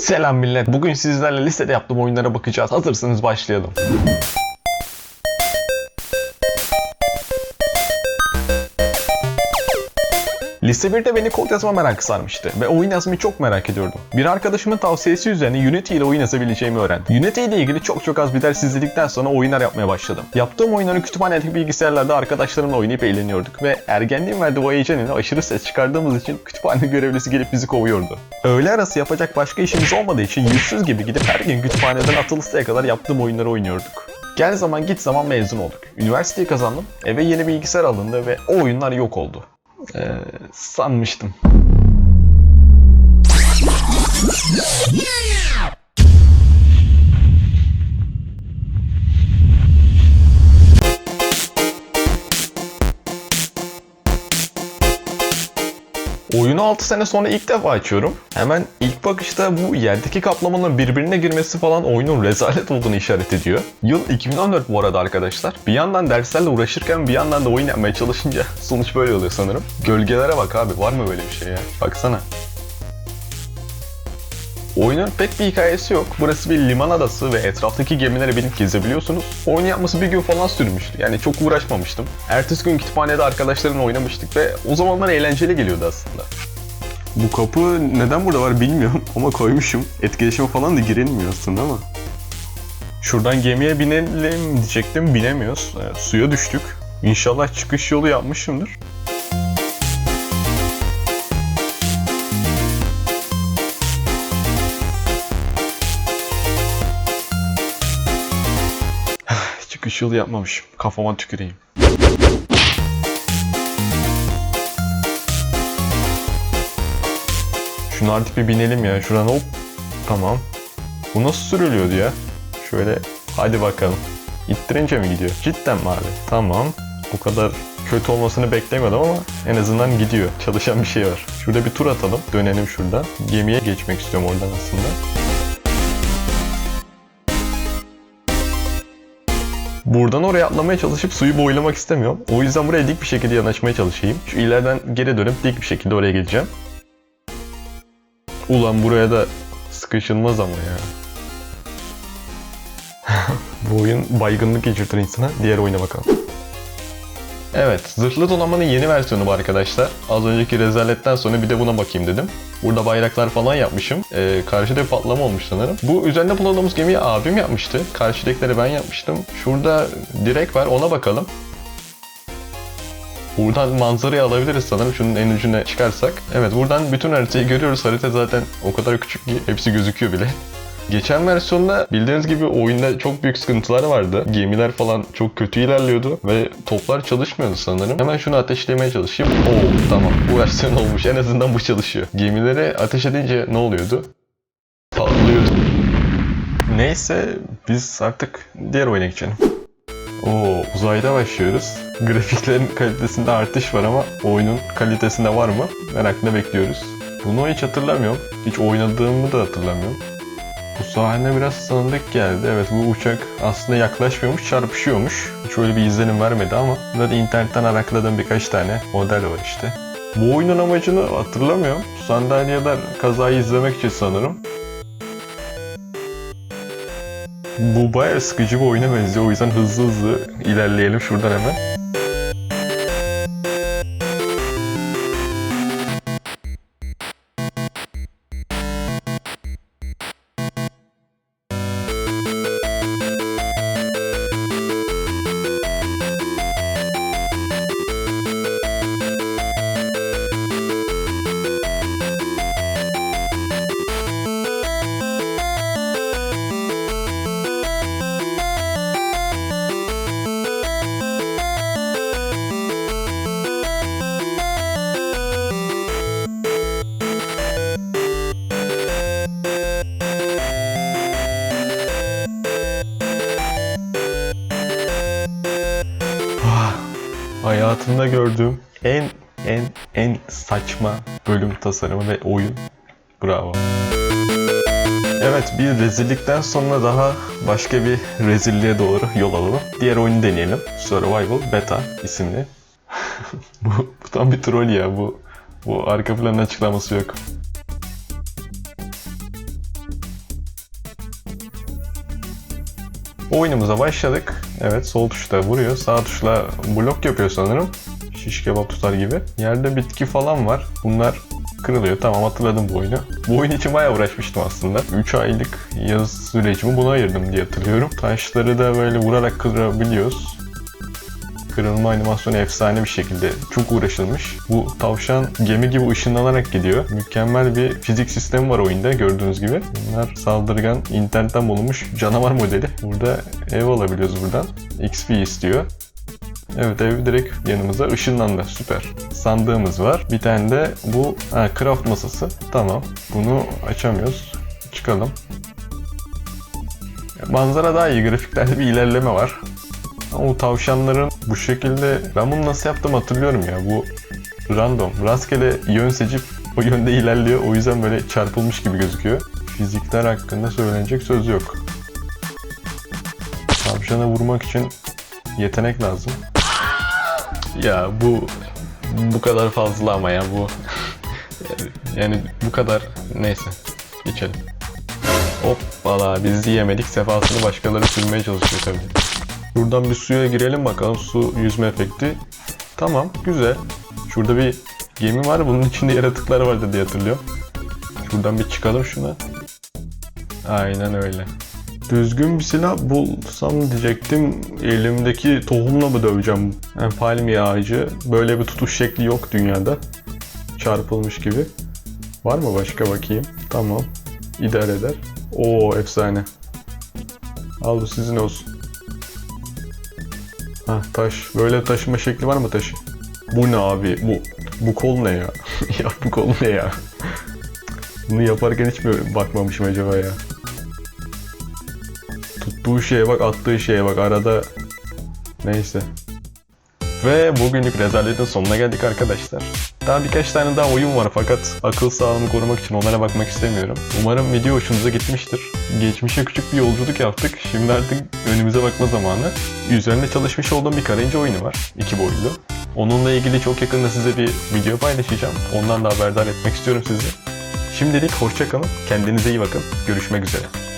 Selam millet. Bugün sizlerle listede yaptığım oyunlara bakacağız. Hazırsanız başlayalım. Liste 1'de beni kod yazma merakı sarmıştı ve oyun yazmayı çok merak ediyordum. Bir arkadaşımın tavsiyesi üzerine Unity ile oyun yazabileceğimi öğrendim. Unity ile ilgili çok çok az bir ders izledikten sonra oyunlar yapmaya başladım. Yaptığım oyunları kütüphanedeki bilgisayarlarda arkadaşlarımla oynayıp eğleniyorduk ve ergenliğin verdiği o heyecanıyla aşırı ses çıkardığımız için kütüphane görevlisi gelip bizi kovuyordu. Öğle arası yapacak başka işimiz olmadığı için yüzsüz gibi gidip her gün kütüphaneden atılısıya kadar yaptığım oyunları oynuyorduk. Gel zaman git zaman mezun olduk. Üniversiteyi kazandım, eve yeni bilgisayar alındı ve o oyunlar yok oldu. Ee, sanmıştım. Oyunu 6 sene sonra ilk defa açıyorum. Hemen ilk bakışta bu yerdeki kaplamanın birbirine girmesi falan oyunun rezalet olduğunu işaret ediyor. Yıl 2014 bu arada arkadaşlar. Bir yandan derslerle uğraşırken bir yandan da oyun yapmaya çalışınca sonuç böyle oluyor sanırım. Gölgelere bak abi var mı böyle bir şey ya? Baksana. Oyunun pek bir hikayesi yok. Burası bir liman adası ve etraftaki gemilere binip gezebiliyorsunuz. Oyun yapması bir gün falan sürmüştü. Yani çok uğraşmamıştım. Ertesi gün kütüphanede arkadaşlarımla oynamıştık ve o zamanlar eğlenceli geliyordu aslında. Bu kapı neden burada var bilmiyorum ama koymuşum. Etkileşime falan da girilmiyor aslında ama. Şuradan gemiye binelim diyecektim. Binemiyoruz. Ee, suya düştük. İnşallah çıkış yolu yapmışımdır. Çıkış yolu yapmamışım. Kafama tüküreyim. Şunu artık bir binelim ya. Şuradan hop. Tamam. Bu nasıl sürülüyordu ya? Şöyle hadi bakalım. İttirince mi gidiyor? Cidden mi abi? Tamam. Bu kadar kötü olmasını beklemiyordum ama en azından gidiyor. Çalışan bir şey var. Şurada bir tur atalım. Dönelim şuradan. Gemiye geçmek istiyorum oradan aslında. Buradan oraya atlamaya çalışıp suyu boylamak istemiyorum. O yüzden buraya dik bir şekilde yanaşmaya çalışayım. Şu ileriden geri dönüp dik bir şekilde oraya geleceğim. Ulan buraya da sıkışılmaz ama ya. Bu oyun baygınlık geçirtir insana. Diğer oyuna bakalım. Evet, zırhlı donanmanın yeni versiyonu bu arkadaşlar. Az önceki rezaletten sonra bir de buna bakayım dedim. Burada bayraklar falan yapmışım. Ee, karşıda bir patlama olmuş sanırım. Bu üzerinde bulunduğumuz gemiyi abim yapmıştı. Karşıdakileri ben yapmıştım. Şurada direk var ona bakalım. Buradan manzarayı alabiliriz sanırım şunun en ucuna çıkarsak. Evet buradan bütün haritayı görüyoruz. Harita zaten o kadar küçük ki hepsi gözüküyor bile. Geçen versiyonda bildiğiniz gibi oyunda çok büyük sıkıntılar vardı. Gemiler falan çok kötü ilerliyordu ve toplar çalışmıyordu sanırım. Hemen şunu ateşlemeye çalışayım. Oo tamam bu versiyon olmuş. En azından bu çalışıyor. Gemileri ateş edince ne oluyordu? Patlıyordu. Neyse biz artık diğer oyuna geçelim. Oo uzayda başlıyoruz. Grafiklerin kalitesinde artış var ama oyunun kalitesinde var mı? Merakla bekliyoruz. Bunu hiç hatırlamıyorum. Hiç oynadığımı da hatırlamıyorum. Bu sahne biraz tanıdık geldi. Evet bu uçak aslında yaklaşmıyormuş, çarpışıyormuş. Hiç öyle bir izlenim vermedi ama burada internetten arakladığım birkaç tane model var işte. Bu oyunun amacını hatırlamıyorum. Sandalyeden kazayı izlemek için sanırım. Bu bayağı sıkıcı bir oyuna benziyor. O yüzden hızlı hızlı ilerleyelim şuradan hemen. Hayatımda gördüğüm en en en saçma bölüm tasarımı ve oyun. Bravo. Evet bir rezillikten sonra daha başka bir rezilliğe doğru yol alalım. Diğer oyunu deneyelim. Survival Beta isimli. bu, bu tam bir troll ya bu. Bu arka planın açıklaması yok. Oyunumuza başladık. Evet sol tuşla vuruyor. Sağ tuşla blok yapıyor sanırım. Şiş kebap tutar gibi. Yerde bitki falan var. Bunlar kırılıyor. Tamam hatırladım bu oyunu. Bu oyun için bayağı uğraşmıştım aslında. 3 aylık yaz sürecimi buna ayırdım diye hatırlıyorum. Taşları da böyle vurarak kırabiliyoruz. Kırılma animasyonu efsane bir şekilde çok uğraşılmış. Bu tavşan gemi gibi ışınlanarak gidiyor. Mükemmel bir fizik sistemi var oyunda gördüğünüz gibi. Bunlar saldırgan internetten bulunmuş canavar modeli. Burada ev alabiliyoruz buradan. XP istiyor. Evet ev direkt yanımıza ışınlandı. Süper. Sandığımız var. Bir tane de bu ha, craft masası. Tamam. Bunu açamıyoruz. Çıkalım. Manzara daha iyi. Grafiklerde bir ilerleme var. Ama o tavşanların bu şekilde ben bunu nasıl yaptım hatırlıyorum ya. Bu random. Rastgele yön seçip o yönde ilerliyor. O yüzden böyle çarpılmış gibi gözüküyor. Fizikler hakkında söylenecek söz yok. Tavşana vurmak için yetenek lazım. Ya bu bu kadar fazla ama ya bu yani bu kadar neyse geçelim. Hoppala biz yiyemedik sefasını başkaları sürmeye çalışıyor tabii. Buradan bir suya girelim bakalım su yüzme efekti. Tamam güzel. Şurada bir gemi var bunun içinde yaratıklar vardı diye hatırlıyorum. Şuradan bir çıkalım şuna. Aynen öyle. Düzgün bir silah bulsam diyecektim. Elimdeki tohumla mı döveceğim? Yani palmiye ağacı. Böyle bir tutuş şekli yok dünyada. Çarpılmış gibi. Var mı başka bakayım? Tamam. İdare eder. Oo efsane. Al bu sizin olsun. Ha taş. Böyle taşıma şekli var mı taşı? Bu ne abi? Bu bu kol ne ya? ya bu kol ne ya? Bunu yaparken hiç mi bakmamışım acaba ya? Tuttuğu şeye bak, attığı şeye bak. Arada neyse. Ve bugünlük rezaletin sonuna geldik arkadaşlar. Daha birkaç tane daha oyun var fakat akıl sağlığımı korumak için onlara bakmak istemiyorum. Umarım video hoşunuza gitmiştir. Geçmişe küçük bir yolculuk yaptık. Şimdi artık önümüze bakma zamanı. Üzerinde çalışmış olduğum bir karınca oyunu var. iki boyutlu. Onunla ilgili çok yakında size bir video paylaşacağım. Ondan da haberdar etmek istiyorum sizi. Şimdilik hoşçakalın. Kendinize iyi bakın. Görüşmek üzere.